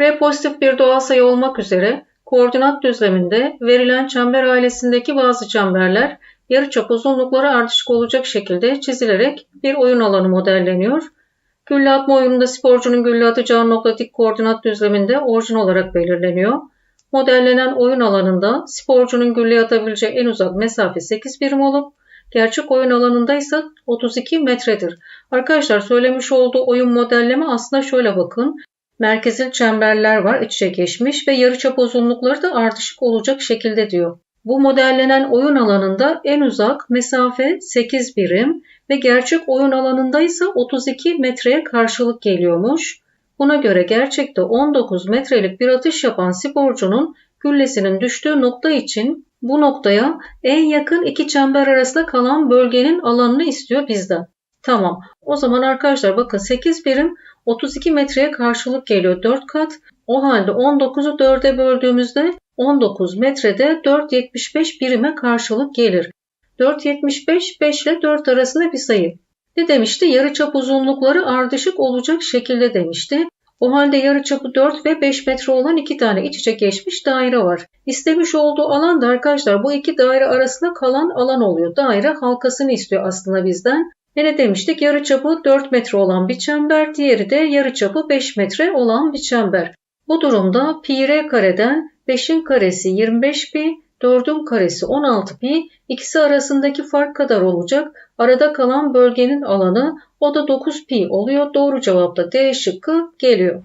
R pozitif bir doğal sayı olmak üzere koordinat düzleminde verilen çember ailesindeki bazı çemberler yarıçap uzunlukları ardışık olacak şekilde çizilerek bir oyun alanı modelleniyor. Gülle atma oyununda sporcunun gülle atacağı nokta dik koordinat düzleminde orijin olarak belirleniyor. Modellenen oyun alanında sporcunun gülle atabileceği en uzak mesafe 8 birim olup gerçek oyun alanında ise 32 metredir. Arkadaşlar söylemiş olduğu oyun modelleme aslında şöyle bakın. Merkezil çemberler var iç içe geçmiş ve yarıçap uzunlukları da ardışık olacak şekilde diyor. Bu modellenen oyun alanında en uzak mesafe 8 birim ve gerçek oyun alanında ise 32 metreye karşılık geliyormuş. Buna göre gerçekte 19 metrelik bir atış yapan sporcunun güllesinin düştüğü nokta için bu noktaya en yakın iki çember arasında kalan bölgenin alanını istiyor bizden. Tamam. O zaman arkadaşlar bakın 8 birim 32 metreye karşılık geliyor 4 kat. O halde 19'u 4'e böldüğümüzde 19 metrede 4.75 birime karşılık gelir. 4.75 5 ile 4 arasında bir sayı. Ne demişti? Yarıçap uzunlukları ardışık olacak şekilde demişti. O halde yarıçapı 4 ve 5 metre olan iki tane iç içe geçmiş daire var. İstemiş olduğu alan da arkadaşlar bu iki daire arasında kalan alan oluyor. Daire halkasını istiyor aslında bizden. Ve ne demiştik? Yarıçapı 4 metre olan bir çember, diğeri de yarıçapı 5 metre olan bir çember. Bu durumda pi r kareden 5'in karesi 25 pi, 4'ün karesi 16 pi, ikisi arasındaki fark kadar olacak. Arada kalan bölgenin alanı o da 9 pi oluyor. Doğru cevap da D şıkkı geliyor.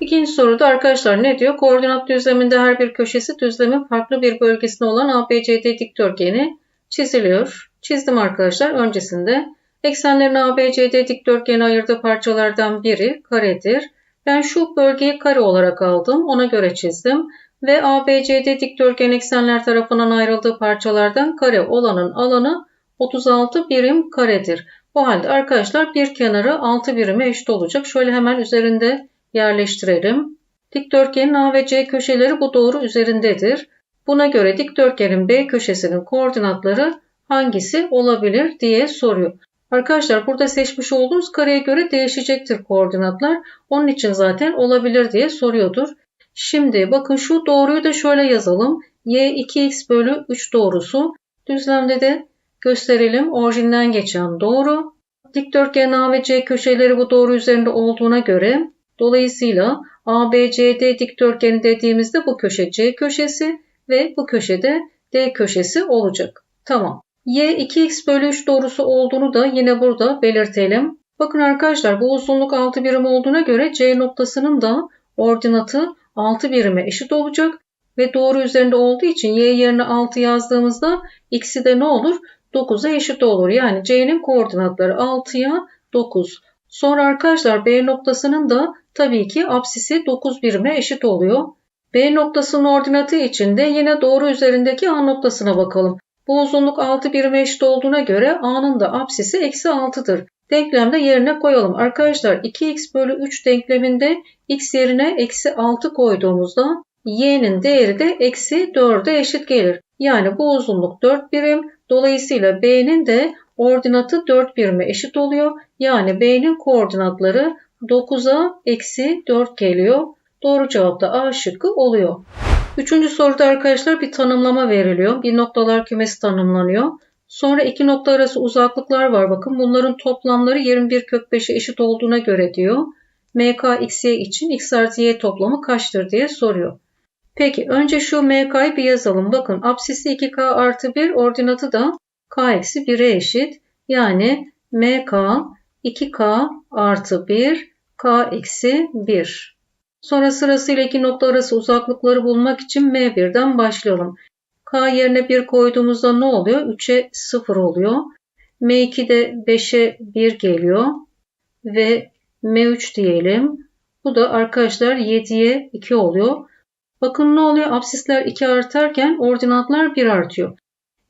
İkinci soruda arkadaşlar ne diyor? Koordinat düzleminde her bir köşesi düzlemin farklı bir bölgesinde olan ABCD dikdörtgeni çiziliyor. Çizdim arkadaşlar öncesinde. Eksenlerin ABCD dikdörtgeni ayırdığı parçalardan biri karedir. Ben şu bölgeyi kare olarak aldım. Ona göre çizdim. Ve ABCD dikdörtgen eksenler tarafından ayrıldığı parçalardan kare olanın alanı 36 birim karedir. O halde arkadaşlar bir kenarı 6 birime eşit olacak. Şöyle hemen üzerinde yerleştirelim. Dikdörtgenin A ve C köşeleri bu doğru üzerindedir. Buna göre dikdörtgenin B köşesinin koordinatları hangisi olabilir diye soruyor. Arkadaşlar burada seçmiş olduğunuz kareye göre değişecektir koordinatlar. Onun için zaten olabilir diye soruyordur. Şimdi bakın şu doğruyu da şöyle yazalım. y 2x bölü 3 doğrusu. Düzlemde de gösterelim. Orijinden geçen doğru. Dikdörtgen A ve C köşeleri bu doğru üzerinde olduğuna göre dolayısıyla ABCD dikdörtgeni dediğimizde bu köşe C köşesi ve bu köşede D köşesi olacak. Tamam. Y 2x bölü 3 doğrusu olduğunu da yine burada belirtelim. Bakın arkadaşlar bu uzunluk 6 birim olduğuna göre C noktasının da ordinatı 6 birime eşit olacak ve doğru üzerinde olduğu için y yerine 6 yazdığımızda x'i de ne olur? 9'a eşit olur. Yani c'nin koordinatları 6'ya 9. Sonra arkadaşlar B noktasının da tabii ki apsisi 9 birime eşit oluyor. B noktasının ordinatı için de yine doğru üzerindeki A noktasına bakalım. Bu uzunluk 6 birime eşit olduğuna göre A'nın da apsisi eksi 6'dır. Denklemde yerine koyalım. Arkadaşlar 2x bölü 3 denkleminde x yerine eksi 6 koyduğumuzda y'nin değeri de eksi 4'e eşit gelir. Yani bu uzunluk 4 birim. Dolayısıyla b'nin de ordinatı 4 birime eşit oluyor. Yani b'nin koordinatları 9'a eksi 4 geliyor. Doğru cevap da A şıkkı oluyor. Üçüncü soruda arkadaşlar bir tanımlama veriliyor. Bir noktalar kümesi tanımlanıyor. Sonra iki nokta arası uzaklıklar var. Bakın bunların toplamları 21 kök 5'e eşit olduğuna göre diyor. MK xy için x artı y toplamı kaçtır diye soruyor. Peki önce şu MK'yı bir yazalım. Bakın apsisi 2K artı 1 ordinatı da K eksi 1'e eşit. Yani MK 2K artı 1 K eksi 1. Sonra sırasıyla iki nokta arası uzaklıkları bulmak için M1'den başlayalım. K yerine 1 koyduğumuzda ne oluyor? 3'e 0 oluyor. M2 de 5'e 1 geliyor. Ve M3 diyelim. Bu da arkadaşlar 7'ye 2 oluyor. Bakın ne oluyor? Absisler 2 artarken ordinatlar 1 artıyor.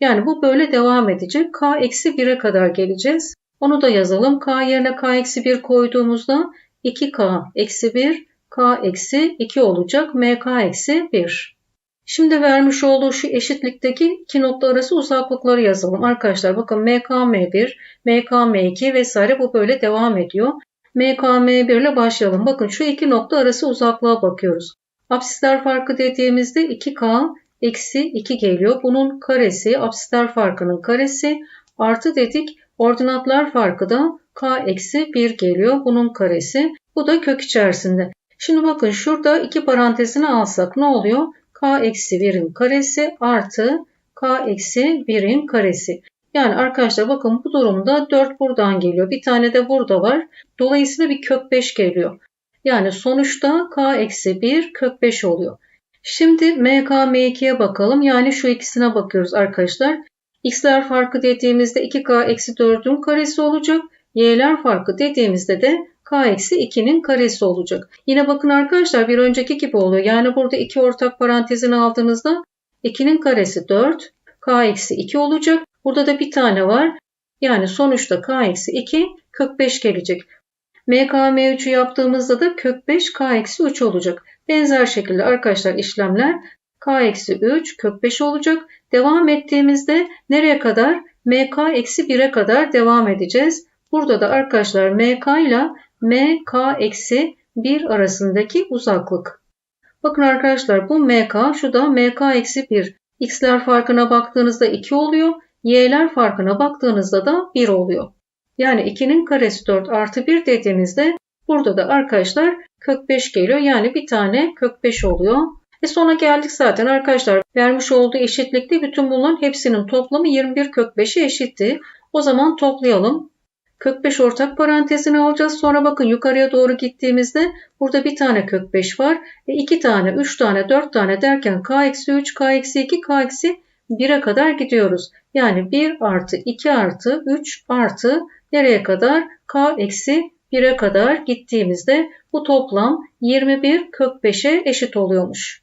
Yani bu böyle devam edecek. K eksi 1'e kadar geleceğiz. Onu da yazalım. K yerine K eksi 1 koyduğumuzda 2K eksi 1 K eksi 2 olacak. MK eksi 1. Şimdi vermiş olduğu şu eşitlikteki iki nokta arası uzaklıkları yazalım. Arkadaşlar bakın MK M1, MK M2 vesaire bu böyle devam ediyor. MKM1 ile başlayalım. Bakın şu iki nokta arası uzaklığa bakıyoruz. Absisler farkı dediğimizde 2K eksi 2 geliyor. Bunun karesi absisler farkının karesi artı dedik ordinatlar farkı da K eksi 1 geliyor. Bunun karesi. Bu da kök içerisinde. Şimdi bakın şurada iki parantezini alsak ne oluyor? K eksi 1'in karesi artı K eksi 1'in karesi. Yani arkadaşlar bakın bu durumda 4 buradan geliyor. Bir tane de burada var. Dolayısıyla bir kök 5 geliyor. Yani sonuçta k eksi 1 kök 5 oluyor. Şimdi mk m2'ye bakalım. Yani şu ikisine bakıyoruz arkadaşlar. x'ler farkı dediğimizde 2k eksi 4'ün karesi olacak. y'ler farkı dediğimizde de k eksi 2'nin karesi olacak. Yine bakın arkadaşlar bir önceki gibi oluyor. Yani burada iki ortak parantezini aldığınızda 2'nin karesi 4, k eksi 2 olacak. Burada da bir tane var. Yani sonuçta k eksi 2 kök 5 gelecek. MKM3'ü yaptığımızda da kök 5 k eksi 3 olacak. Benzer şekilde arkadaşlar işlemler k eksi 3 kök 5 olacak. Devam ettiğimizde nereye kadar? mk eksi 1'e kadar devam edeceğiz. Burada da arkadaşlar mk ile mk eksi 1 arasındaki uzaklık. Bakın arkadaşlar bu mk şu da mk eksi 1. x'ler farkına baktığınızda 2 oluyor y'ler farkına baktığınızda da 1 oluyor. Yani 2'nin karesi 4 artı 1 dediğimizde burada da arkadaşlar kök 5 geliyor. Yani bir tane kök 5 oluyor. E sona geldik zaten arkadaşlar. Vermiş olduğu eşitlikte bütün bunların hepsinin toplamı 21 kök 5'e eşitti. O zaman toplayalım. Kök 5 ortak parantezini alacağız. Sonra bakın yukarıya doğru gittiğimizde burada bir tane kök 5 var. E 2 tane, 3 tane, 4 tane derken k-3, k-2, k-1'e kadar gidiyoruz. Yani 1 artı 2 artı 3 artı nereye kadar? K eksi 1'e kadar gittiğimizde bu toplam 21 kök 5'e eşit oluyormuş.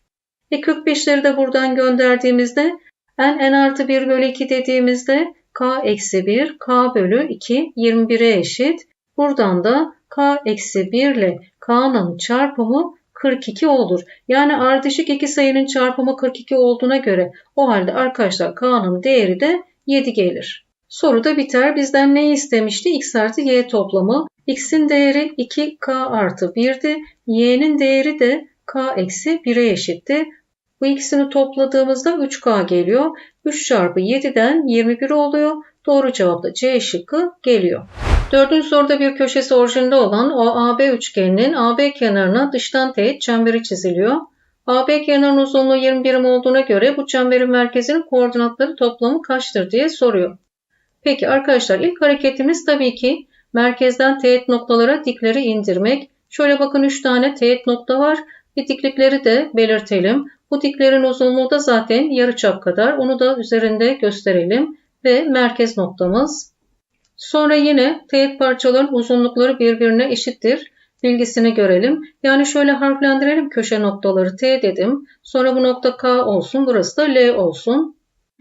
E kök 5'leri de buradan gönderdiğimizde n n artı 1 bölü 2 dediğimizde k eksi 1 k bölü 2 21'e eşit. Buradan da k eksi 1 ile k'nın çarpımı 42 olur. Yani ardışık iki sayının çarpımı 42 olduğuna göre o halde arkadaşlar k'nın değeri de 7 gelir. Soru da biter. Bizden ne istemişti? x artı y toplamı. x'in değeri 2k artı 1'di. y'nin değeri de k eksi 1'e eşitti. Bu ikisini topladığımızda 3k geliyor. 3 çarpı 7'den 21 oluyor. Doğru cevap da C şıkkı geliyor. Dördüncü soruda bir köşesi orijinde olan OAB üçgeninin AB kenarına dıştan teğet çemberi çiziliyor. AB kenarının uzunluğu 20 birim olduğuna göre bu çemberin merkezinin koordinatları toplamı kaçtır diye soruyor. Peki arkadaşlar ilk hareketimiz tabii ki merkezden teğet noktalara dikleri indirmek. Şöyle bakın 3 tane teğet nokta var. Bir diklikleri de belirtelim. Bu uzunluğu da zaten yarıçap kadar. Onu da üzerinde gösterelim. Ve merkez noktamız. Sonra yine teğet parçaların uzunlukları birbirine eşittir bilgisini görelim. Yani şöyle harflendirelim köşe noktaları T dedim. Sonra bu nokta K olsun. Burası da L olsun.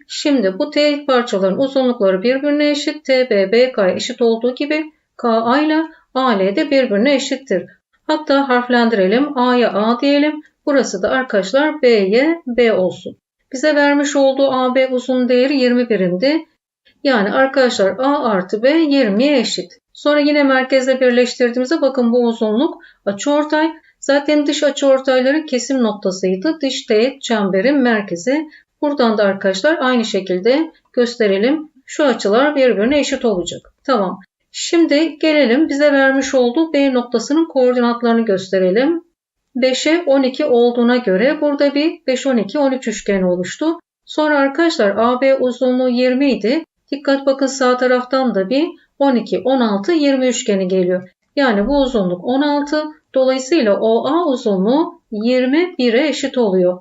Şimdi bu teğet parçaların uzunlukları birbirine eşit. TB, BK eşit olduğu gibi KA ile AL de birbirine eşittir. Hatta harflendirelim. A'ya A diyelim. Burası da arkadaşlar B'ye B olsun. Bize vermiş olduğu AB uzun değeri 20 birimdi. Yani arkadaşlar A artı B 20'ye eşit. Sonra yine merkezle birleştirdiğimizde bakın bu uzunluk açıortay. Zaten dış açıortayların kesim noktasıydı. Dış teğet çemberin merkezi. Buradan da arkadaşlar aynı şekilde gösterelim. Şu açılar birbirine eşit olacak. Tamam. Şimdi gelelim bize vermiş olduğu B noktasının koordinatlarını gösterelim. 5'e 12 olduğuna göre burada bir 5, 12, 13 üçgen oluştu. Sonra arkadaşlar AB uzunluğu 20 idi. Dikkat bakın sağ taraftan da bir 12, 16, 20 üçgeni geliyor. Yani bu uzunluk 16. Dolayısıyla OA uzunluğu 21'e eşit oluyor.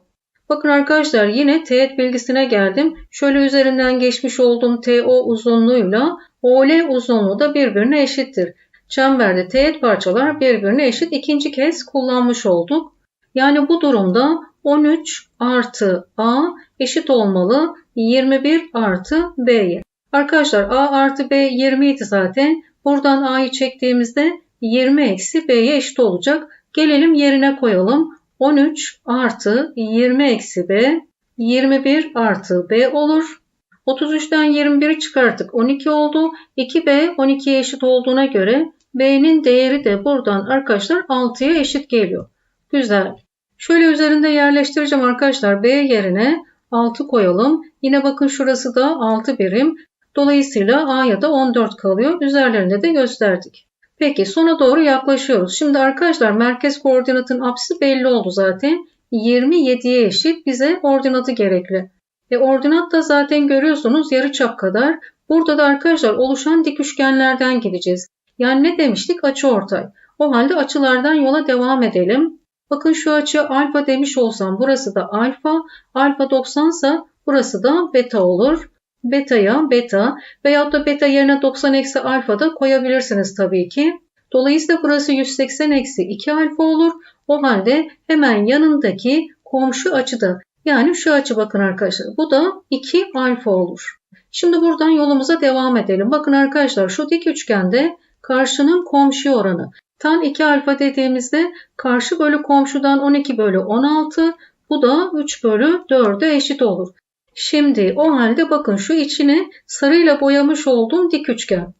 Bakın arkadaşlar yine teğet bilgisine geldim. Şöyle üzerinden geçmiş olduğum TO uzunluğuyla OL uzunluğu da birbirine eşittir. Çemberde teğet parçalar birbirine eşit ikinci kez kullanmış olduk. Yani bu durumda 13 artı A eşit olmalı 21 artı B'ye. Arkadaşlar A artı B 20 idi zaten. Buradan A'yı çektiğimizde 20 eksi B'ye eşit olacak. Gelelim yerine koyalım. 13 artı 20 eksi B 21 artı B olur. 33'ten 21'i çıkarttık. 12 oldu. 2B 12'ye eşit olduğuna göre B'nin değeri de buradan arkadaşlar 6'ya eşit geliyor. Güzel. Şöyle üzerinde yerleştireceğim arkadaşlar. B yerine 6 koyalım. Yine bakın şurası da 6 birim. Dolayısıyla A'ya da 14 kalıyor. Üzerlerinde de gösterdik. Peki sona doğru yaklaşıyoruz. Şimdi arkadaşlar merkez koordinatın apsisi belli oldu zaten. 27'ye eşit bize ordinatı gerekli. E ordinat da zaten görüyorsunuz yarıçap kadar. Burada da arkadaşlar oluşan dik üçgenlerden gideceğiz. Yani ne demiştik? Açı ortay. O halde açılardan yola devam edelim. Bakın şu açı alfa demiş olsam burası da alfa. Alfa 90 ise burası da beta olur. Beta'ya beta veyahut da beta yerine 90 eksi alfa da koyabilirsiniz tabii ki. Dolayısıyla burası 180 eksi 2 alfa olur. O halde hemen yanındaki komşu açıda yani şu açı bakın arkadaşlar bu da 2 alfa olur. Şimdi buradan yolumuza devam edelim. Bakın arkadaşlar şu dik üçgende karşının komşu oranı. Tan 2 alfa dediğimizde karşı bölü komşudan 12 bölü 16 bu da 3 bölü 4'e eşit olur. Şimdi o halde bakın şu içini sarıyla boyamış olduğum dik üçgen.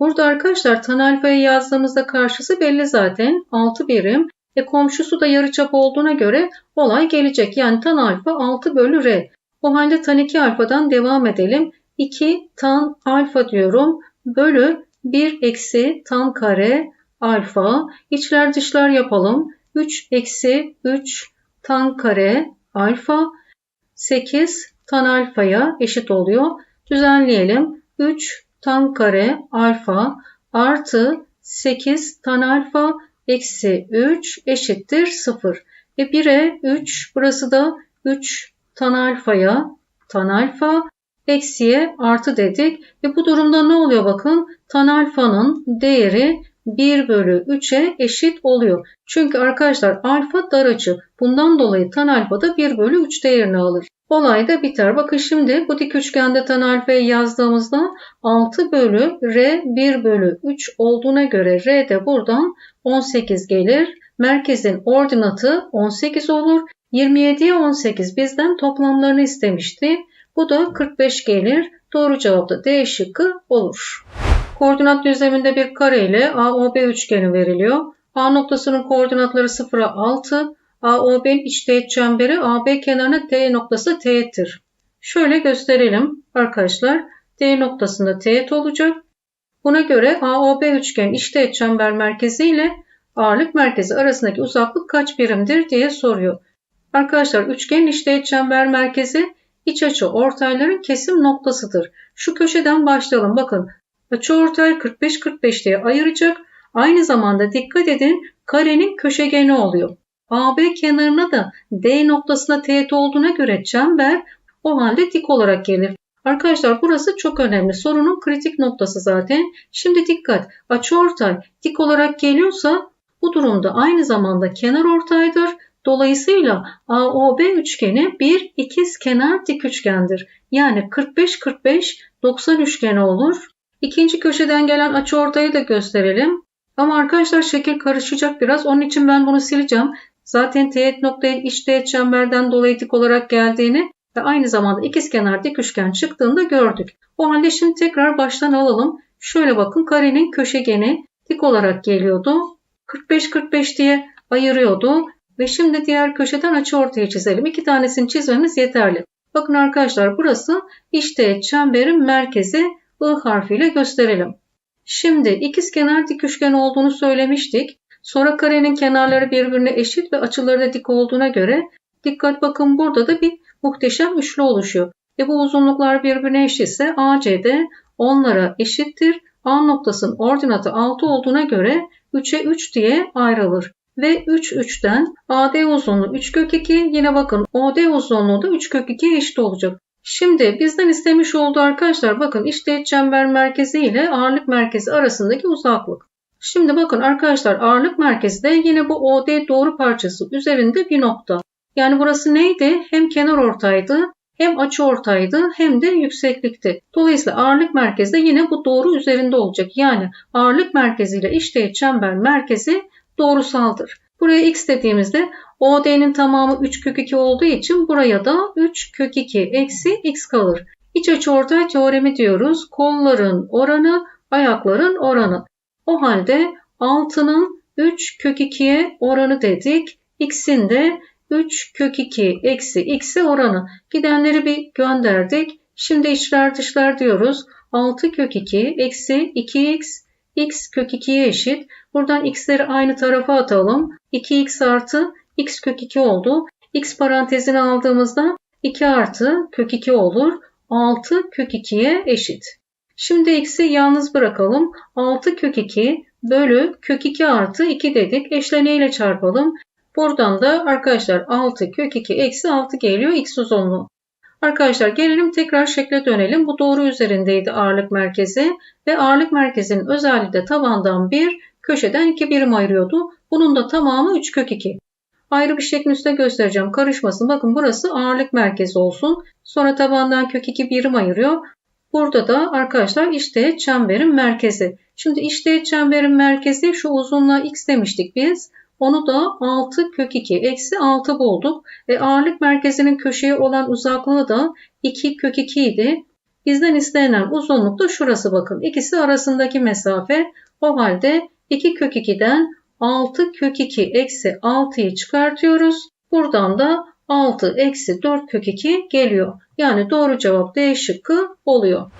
Burada arkadaşlar tan alfayı yazdığımızda karşısı belli zaten 6 birim. E komşusu da yarıçap olduğuna göre olay gelecek. Yani tan alfa 6 bölü r. O halde tan 2 alfadan devam edelim. 2 tan alfa diyorum. Bölü 1 eksi tan kare alfa. İçler dışlar yapalım. 3 eksi 3 tan kare alfa. 8 tan alfaya eşit oluyor. Düzenleyelim. 3 tan kare alfa artı 8 tan alfa eksi 3 eşittir 0. E 1'e 3 burası da 3 tan alfaya tan alfa eksiye artı dedik. E bu durumda ne oluyor bakın tan alfanın değeri 1 bölü 3'e eşit oluyor. Çünkü arkadaşlar alfa dar açı. Bundan dolayı tan alfa da 1 bölü 3 değerini alır. Olay da biter. Bakın şimdi bu dik üçgende tan alfayı yazdığımızda 6 bölü r 1 bölü 3 olduğuna göre r de buradan 18 gelir. Merkezin ordinatı 18 olur. 27'ye 18 bizden toplamlarını istemişti. Bu da 45 gelir. Doğru cevap da D şıkkı olur. Koordinat düzleminde bir kare ile AOB üçgeni veriliyor. A noktasının koordinatları 0'a 6, AOB'nin iç teğet çemberi AB kenarına T noktası teğettir. Şöyle gösterelim arkadaşlar. D noktasında teğet olacak. Buna göre AOB üçgen iç teğet çember merkezi ile ağırlık merkezi arasındaki uzaklık kaç birimdir diye soruyor. Arkadaşlar üçgenin iç teğet çember merkezi iç açı ortayların kesim noktasıdır. Şu köşeden başlayalım. Bakın açıortay 45-45 diye ayıracak. Aynı zamanda dikkat edin karenin köşegeni oluyor. AB kenarına da D noktasına teğet olduğuna göre çember o halde dik olarak gelir. Arkadaşlar burası çok önemli. Sorunun kritik noktası zaten. Şimdi dikkat. Açıortay dik olarak geliyorsa bu durumda aynı zamanda kenar ortaydır. Dolayısıyla AOB üçgeni bir ikiz kenar dik üçgendir. Yani 45-45 90 üçgeni olur. İkinci köşeden gelen açıortayı da gösterelim. Ama arkadaşlar şekil karışacak biraz. Onun için ben bunu sileceğim. Zaten teğet noktaya iç teğet çemberden dolayı dik olarak geldiğini ve aynı zamanda ikizkenar dik üçgen çıktığını gördük. O halde şimdi tekrar baştan alalım. Şöyle bakın karenin köşegeni dik olarak geliyordu. 45-45 diye ayırıyordu. Ve şimdi diğer köşeden açı ortaya çizelim. İki tanesini çizmemiz yeterli. Bakın arkadaşlar burası teğet çemberin merkezi I harfiyle gösterelim. Şimdi ikizkenar dik üçgen olduğunu söylemiştik. Sonra karenin kenarları birbirine eşit ve açıları da dik olduğuna göre dikkat bakın burada da bir muhteşem üçlü oluşuyor. E bu uzunluklar birbirine eşitse ACD onlara eşittir. A noktasının ordinatı 6 olduğuna göre 3'e 3 diye ayrılır. Ve 3 3'ten AD uzunluğu 3 kök 2 yine bakın OD uzunluğu da 3 kök 2 eşit olacak. Şimdi bizden istemiş olduğu arkadaşlar bakın işte çember merkezi ile ağırlık merkezi arasındaki uzaklık. Şimdi bakın arkadaşlar ağırlık merkezi de yine bu OD doğru parçası üzerinde bir nokta. Yani burası neydi? Hem kenar ortaydı hem açı ortaydı hem de yükseklikti. Dolayısıyla ağırlık merkezi de yine bu doğru üzerinde olacak. Yani ağırlık merkezi ile işteğet çember merkezi doğrusaldır. Buraya x dediğimizde OD'nin tamamı 3 kök 2 olduğu için buraya da 3 kök 2 eksi x kalır. İç açı ortay teoremi diyoruz. Kolların oranı, ayakların oranı. O halde 6'nın 3 kök 2'ye oranı dedik. X'in de 3 kök 2 eksi x'e oranı. Gidenleri bir gönderdik. Şimdi içler dışlar diyoruz. 6 kök 2 eksi 2x x kök 2'ye eşit. Buradan x'leri aynı tarafa atalım. 2x artı x kök 2 oldu. x parantezini aldığımızda 2 artı kök 2 olur. 6 kök 2'ye eşit. Şimdi x'i yalnız bırakalım. 6 kök 2 bölü kök 2 artı 2 dedik. Eşleneyle çarpalım. Buradan da arkadaşlar 6 kök 2 eksi 6 geliyor x uzunluğu. Arkadaşlar gelelim tekrar şekle dönelim. Bu doğru üzerindeydi ağırlık merkezi ve ağırlık merkezinin özelliği de tabandan 1, köşeden 2 birim ayırıyordu. Bunun da tamamı 3 kök 2. Ayrı bir şeklin üstte göstereceğim. Karışmasın. Bakın burası ağırlık merkezi olsun. Sonra tabandan kök 2 birim ayırıyor. Burada da arkadaşlar işte çemberin merkezi. Şimdi işte çemberin merkezi şu uzunluğa x demiştik biz. Onu da 6 kök 2 eksi 6 bulduk. Ve ağırlık merkezinin köşeye olan uzaklığı da 2 kök 2 idi. Bizden istenen uzunluk da şurası bakın. İkisi arasındaki mesafe. O halde 2 kök 2'den 6 kök 2 eksi 6'yı çıkartıyoruz. Buradan da 6 eksi 4 kök 2 geliyor. Yani doğru cevap D şıkkı oluyor.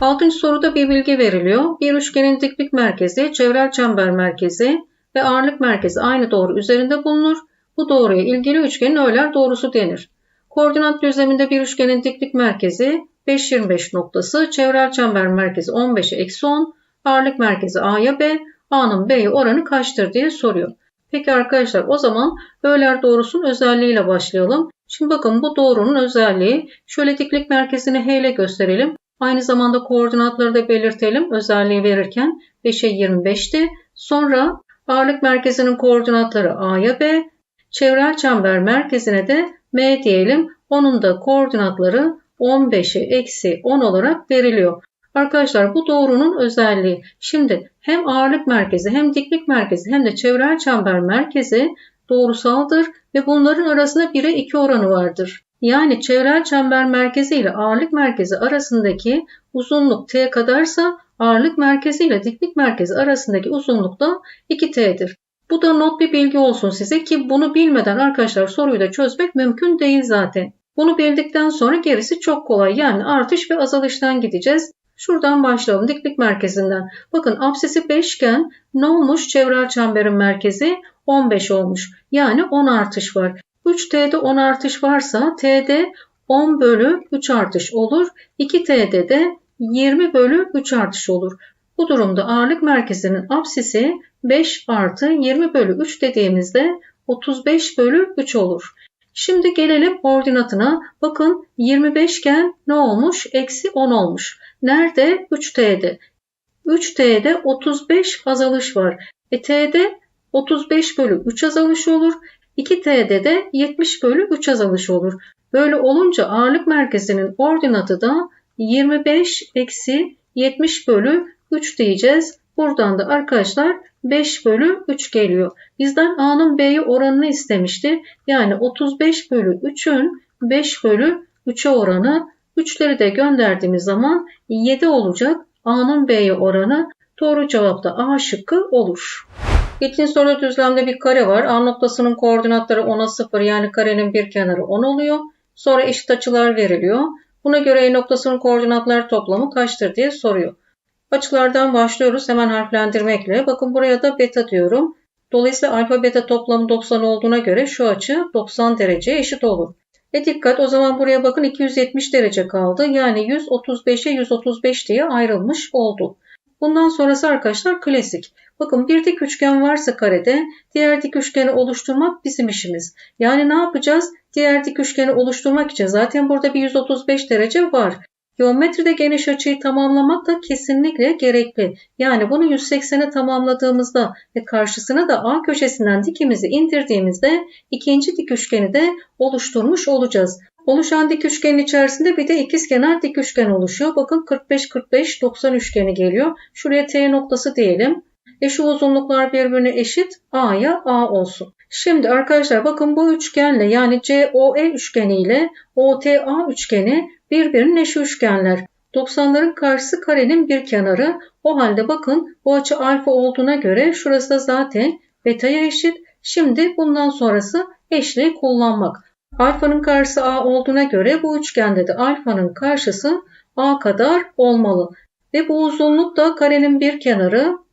Altıncı soruda bir bilgi veriliyor. Bir üçgenin diklik merkezi, çevrel çember merkezi ve ağırlık merkezi aynı doğru üzerinde bulunur. Bu doğruya ilgili üçgenin öğler doğrusu denir. Koordinat düzleminde bir üçgenin diklik merkezi 5-25 noktası, çevrel çember merkezi 15'e eksi 10, ağırlık merkezi A'ya B, A'nın B'ye oranı kaçtır diye soruyor. Peki arkadaşlar o zaman öğler doğrusunun özelliğiyle başlayalım. Şimdi bakın bu doğrunun özelliği şöyle diklik merkezini H ile gösterelim. Aynı zamanda koordinatları da belirtelim özelliği verirken 5'e 25'ti. Sonra ağırlık merkezinin koordinatları A'ya B, çevrel çember merkezine de M diyelim. Onun da koordinatları 15'e eksi 10 olarak veriliyor. Arkadaşlar bu doğrunun özelliği. Şimdi hem ağırlık merkezi hem diklik merkezi hem de çevrel çember merkezi doğrusaldır ve bunların arasında 1'e 2 oranı vardır. Yani çevrel çember merkezi ile ağırlık merkezi arasındaki uzunluk t kadarsa ağırlık merkezi ile diklik merkezi arasındaki uzunluk da 2t'dir. Bu da not bir bilgi olsun size ki bunu bilmeden arkadaşlar soruyu da çözmek mümkün değil zaten. Bunu bildikten sonra gerisi çok kolay. Yani artış ve azalıştan gideceğiz. Şuradan başlayalım diklik merkezinden. Bakın absisi 5 iken ne olmuş? Çevrel çemberin merkezi 15 olmuş. Yani 10 artış var. 3T'de 10 artış varsa T'de 10 bölü 3 artış olur. 2T'de de 20 bölü 3 artış olur. Bu durumda ağırlık merkezinin apsisi 5 artı 20 bölü 3 dediğimizde 35 bölü 3 olur. Şimdi gelelim ordinatına. Bakın 25 iken ne olmuş? Eksi 10 olmuş. Nerede? 3T'de. 3T'de 35 azalış var. E T'de 35 bölü 3 azalış olur. 2T'de de 70 bölü 3 azalış olur. Böyle olunca ağırlık merkezinin ordinatı da 25 eksi 70 bölü 3 diyeceğiz. Buradan da arkadaşlar 5 bölü 3 geliyor. Bizden A'nın B'ye oranını istemişti. Yani 35 bölü 3'ün 5 bölü 3'e oranı 3'leri de gönderdiğimiz zaman 7 olacak. A'nın B'ye oranı doğru cevap da A şıkkı olur. İkinci soruda düzlemde bir kare var. A noktasının koordinatları 10'a 0 yani karenin bir kenarı 10 oluyor. Sonra eşit açılar veriliyor. Buna göre E noktasının koordinatlar toplamı kaçtır diye soruyor. Açılardan başlıyoruz hemen harflendirmekle. Bakın buraya da beta diyorum. Dolayısıyla alfa beta toplamı 90 olduğuna göre şu açı 90 dereceye eşit olur. E dikkat o zaman buraya bakın 270 derece kaldı. Yani 135'e 135 diye ayrılmış oldu. Bundan sonrası arkadaşlar klasik. Bakın bir dik üçgen varsa karede diğer dik üçgeni oluşturmak bizim işimiz. Yani ne yapacağız? Diğer dik üçgeni oluşturmak için zaten burada bir 135 derece var. Geometride geniş açıyı tamamlamak da kesinlikle gerekli. Yani bunu 180'e tamamladığımızda ve karşısına da A köşesinden dikimizi indirdiğimizde ikinci dik üçgeni de oluşturmuş olacağız. Oluşan dik üçgenin içerisinde bir de ikizkenar dik üçgen oluşuyor. Bakın 45-45-90 üçgeni geliyor. Şuraya T noktası diyelim. E şu uzunluklar birbirine eşit. A'ya A olsun. Şimdi arkadaşlar bakın bu üçgenle yani COE üçgeni ile OTA üçgeni birbirinin eşi üçgenler. 90'ların karşısı karenin bir kenarı. O halde bakın bu açı alfa olduğuna göre şurası da zaten beta'ya eşit. Şimdi bundan sonrası eşliği kullanmak. Alfanın karşısı A olduğuna göre bu üçgende de alfanın karşısı A kadar olmalı. Ve bu uzunluk da karenin bir kenarı.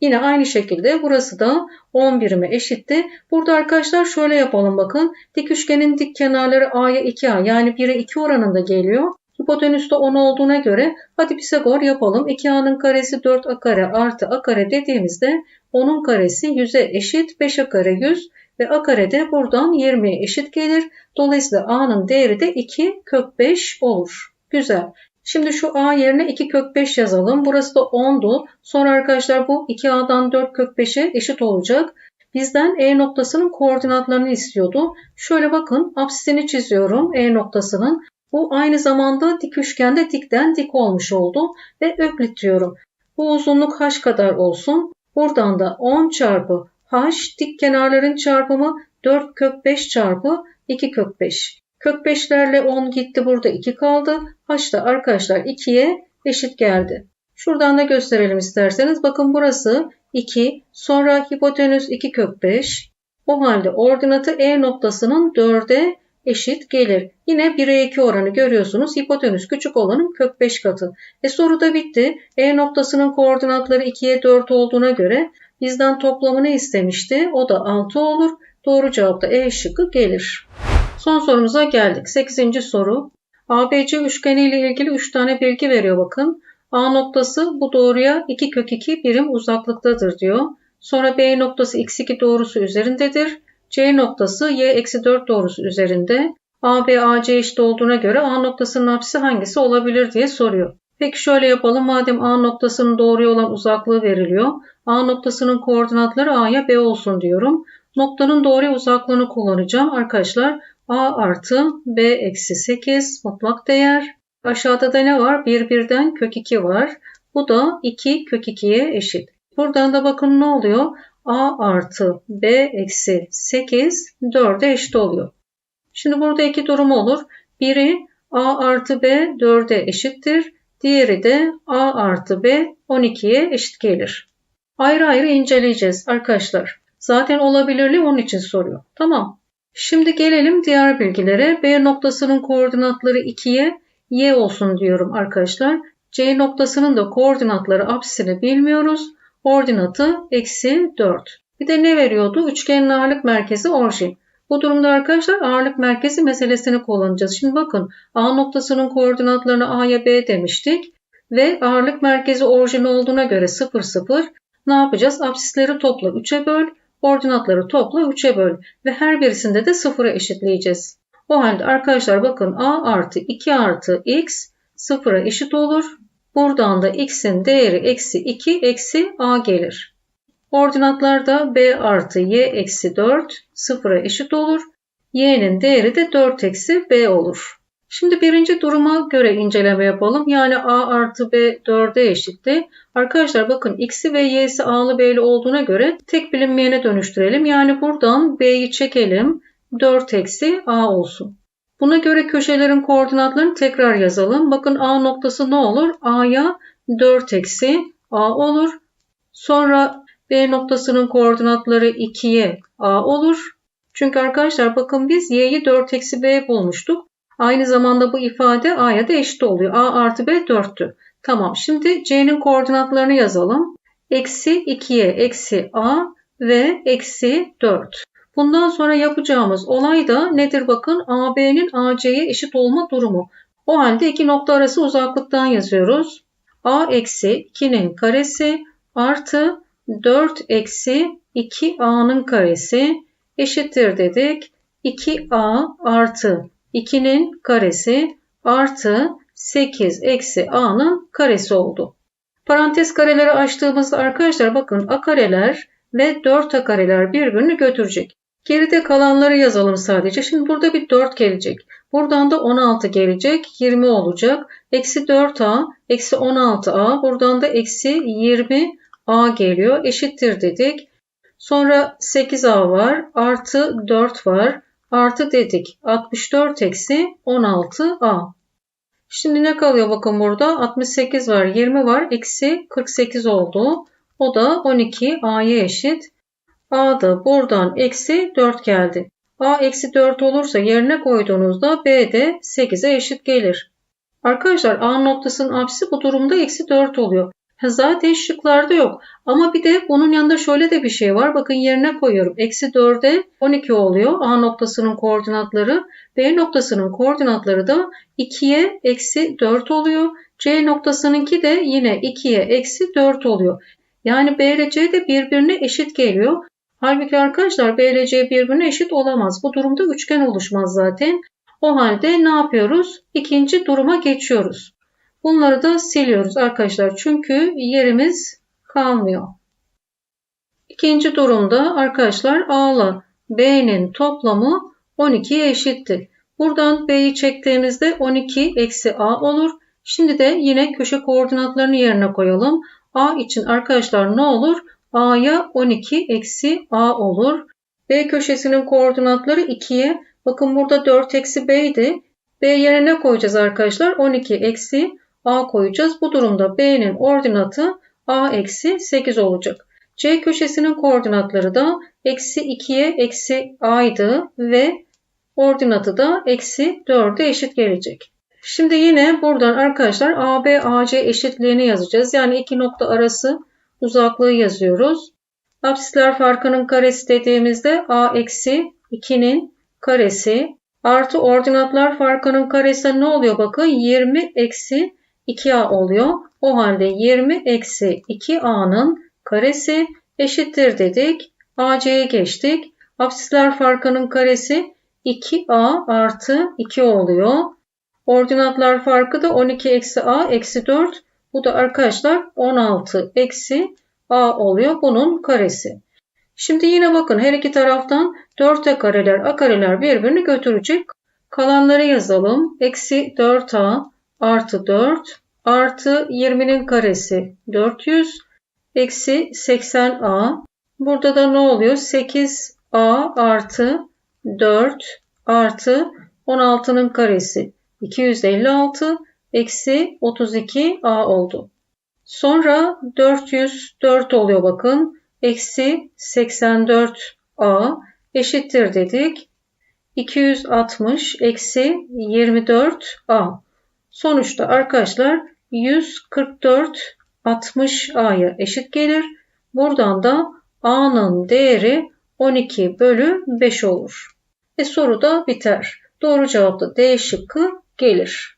Yine aynı şekilde burası da 10 birime eşitti. Burada arkadaşlar şöyle yapalım bakın. Dik üçgenin dik kenarları A'ya 2A yani 1'e 2 oranında geliyor. Hipotenüs de 10 olduğuna göre hadi Pisagor yapalım. 2A'nın karesi 4A kare artı A kare dediğimizde 10'un karesi 100'e eşit 5A kare 100 ve A kare de buradan 20'ye eşit gelir. Dolayısıyla A'nın değeri de 2 kök 5 olur. Güzel. Şimdi şu a yerine 2 kök 5 yazalım. Burası da 10'du. Sonra arkadaşlar bu 2a'dan 4 kök 5'e eşit olacak. Bizden E noktasının koordinatlarını istiyordu. Şöyle bakın apsisini çiziyorum E noktasının. Bu aynı zamanda dik üçgende dikten dik olmuş oldu ve öklit diyorum. Bu uzunluk h kadar olsun. Buradan da 10 çarpı h dik kenarların çarpımı 4 kök 5 çarpı 2 kök 5. Kök 5'lerle 10 gitti burada 2 kaldı. H da arkadaşlar 2'ye eşit geldi. Şuradan da gösterelim isterseniz. Bakın burası 2 sonra hipotenüs 2 kök 5. O halde ordinatı E noktasının 4'e eşit gelir. Yine 1'e 2 oranı görüyorsunuz. Hipotenüs küçük olanın kök 5 katı. E soru da bitti. E noktasının koordinatları 2'ye 4 olduğuna göre bizden toplamını istemişti. O da 6 olur. Doğru cevap da E şıkkı gelir. Son sorumuza geldik. 8. soru. ABC üçgeni ile ilgili 3 tane bilgi veriyor bakın. A noktası bu doğruya 2 kök 2 birim uzaklıktadır diyor. Sonra B noktası x2 doğrusu üzerindedir. C noktası y eksi 4 doğrusu üzerinde. AB AC eşit olduğuna göre A noktasının apsisi hangisi olabilir diye soruyor. Peki şöyle yapalım. Madem A noktasının doğruya olan uzaklığı veriliyor. A noktasının koordinatları A'ya B olsun diyorum. Noktanın doğruya uzaklığını kullanacağım. Arkadaşlar a artı b eksi 8 mutlak değer. Aşağıda da ne var? 1 birden kök 2 var. Bu da 2 kök 2'ye eşit. Buradan da bakın ne oluyor? a artı b eksi 8 4'e eşit oluyor. Şimdi burada iki durum olur. Biri a artı b 4'e eşittir. Diğeri de a artı b 12'ye eşit gelir. Ayrı ayrı inceleyeceğiz arkadaşlar. Zaten olabilirliği onun için soruyor. Tamam. Şimdi gelelim diğer bilgilere. B noktasının koordinatları 2'ye y olsun diyorum arkadaşlar. C noktasının da koordinatları apsisini bilmiyoruz. Ordinatı eksi 4. Bir de ne veriyordu? Üçgenin ağırlık merkezi orijin. Bu durumda arkadaşlar ağırlık merkezi meselesini kullanacağız. Şimdi bakın A noktasının koordinatlarını A'ya B demiştik. Ve ağırlık merkezi orijin olduğuna göre 0 0. Ne yapacağız? Apsisleri topla 3'e böl. Ordinatları topla 3'e böl ve her birisinde de 0'a eşitleyeceğiz. O halde arkadaşlar bakın a artı 2 artı x 0'a eşit olur. Buradan da x'in değeri eksi 2 eksi a gelir. Ordinatlar da b artı y eksi 4 0'a eşit olur. y'nin değeri de 4 eksi b olur. Şimdi birinci duruma göre inceleme yapalım. Yani a artı b 4'e eşitti. Arkadaşlar bakın x'i ve y'si a'lı b'li olduğuna göre tek bilinmeyene dönüştürelim. Yani buradan b'yi çekelim. 4 eksi a olsun. Buna göre köşelerin koordinatlarını tekrar yazalım. Bakın a noktası ne olur? a'ya 4 eksi a olur. Sonra b noktasının koordinatları 2'ye a olur. Çünkü arkadaşlar bakın biz y'yi 4 eksi b bulmuştuk. Aynı zamanda bu ifade a'ya da eşit oluyor. a artı b 4'tü. Tamam şimdi c'nin koordinatlarını yazalım. Eksi 2'ye eksi a ve eksi 4. Bundan sonra yapacağımız olay da nedir bakın AB'nin AC'ye eşit olma durumu. O halde iki nokta arası uzaklıktan yazıyoruz. A eksi 2'nin karesi artı 4 eksi 2A'nın karesi eşittir dedik. 2A artı 2'nin karesi artı 8 eksi a'nın karesi oldu. Parantez kareleri açtığımızda arkadaşlar bakın a kareler ve 4 a kareler birbirini götürecek. Geride kalanları yazalım sadece. Şimdi burada bir 4 gelecek. Buradan da 16 gelecek. 20 olacak. Eksi 4a, eksi 16a. Buradan da eksi 20a geliyor. Eşittir dedik. Sonra 8a var. Artı 4 var artı dedik. 64 eksi 16a. Şimdi ne kalıyor bakın burada? 68 var, 20 var, eksi 48 oldu. O da 12 A'ya eşit. A da buradan eksi 4 geldi. A eksi 4 olursa yerine koyduğunuzda B de 8'e eşit gelir. Arkadaşlar A noktasının apsisi bu durumda eksi 4 oluyor. Zaten şıklarda yok. Ama bir de bunun yanında şöyle de bir şey var. Bakın yerine koyuyorum. Eksi 4'e 12 oluyor. A noktasının koordinatları. B noktasının koordinatları da 2'ye eksi 4 oluyor. C noktasınınki de yine 2'ye eksi 4 oluyor. Yani B ile C de birbirine eşit geliyor. Halbuki arkadaşlar B ile C birbirine eşit olamaz. Bu durumda üçgen oluşmaz zaten. O halde ne yapıyoruz? İkinci duruma geçiyoruz. Bunları da siliyoruz arkadaşlar. Çünkü yerimiz kalmıyor. İkinci durumda arkadaşlar A ile B'nin toplamı 12'ye eşitti. Buradan B'yi çektiğimizde 12 eksi A olur. Şimdi de yine köşe koordinatlarını yerine koyalım. A için arkadaşlar ne olur? A'ya 12 eksi A olur. B köşesinin koordinatları 2'ye. Bakın burada 4 eksi B. B yerine koyacağız arkadaşlar? 12 eksi A koyacağız. Bu durumda B'nin ordinatı A eksi 8 olacak. C köşesinin koordinatları da eksi 2'ye eksi A'ydı ve ordinatı da eksi 4'e eşit gelecek. Şimdi yine buradan arkadaşlar AB AC eşitliğini yazacağız. Yani iki nokta arası uzaklığı yazıyoruz. Absisler farkının karesi dediğimizde A eksi 2'nin karesi artı ordinatlar farkının karesi ne oluyor bakın 20 eksi 2a oluyor. O halde 20 eksi 2a'nın karesi eşittir dedik. AC'ye geçtik. Absisler farkının karesi 2a artı 2 oluyor. Ordinatlar farkı da 12 eksi a eksi 4. Bu da arkadaşlar 16 eksi a oluyor. Bunun karesi. Şimdi yine bakın her iki taraftan 4'e kareler a kareler birbirini götürecek. Kalanları yazalım. Eksi 4a artı 4 artı 20'nin karesi 400 eksi 80a. Burada da ne oluyor? 8a artı 4 artı 16'nın karesi 256 eksi 32a oldu. Sonra 404 oluyor bakın. Eksi 84a eşittir dedik. 260 eksi 24a. Sonuçta arkadaşlar 144 60a'ya eşit gelir. Buradan da a'nın değeri 12 bölü 5 olur. Ve soru da biter. Doğru cevap da D şıkkı gelir.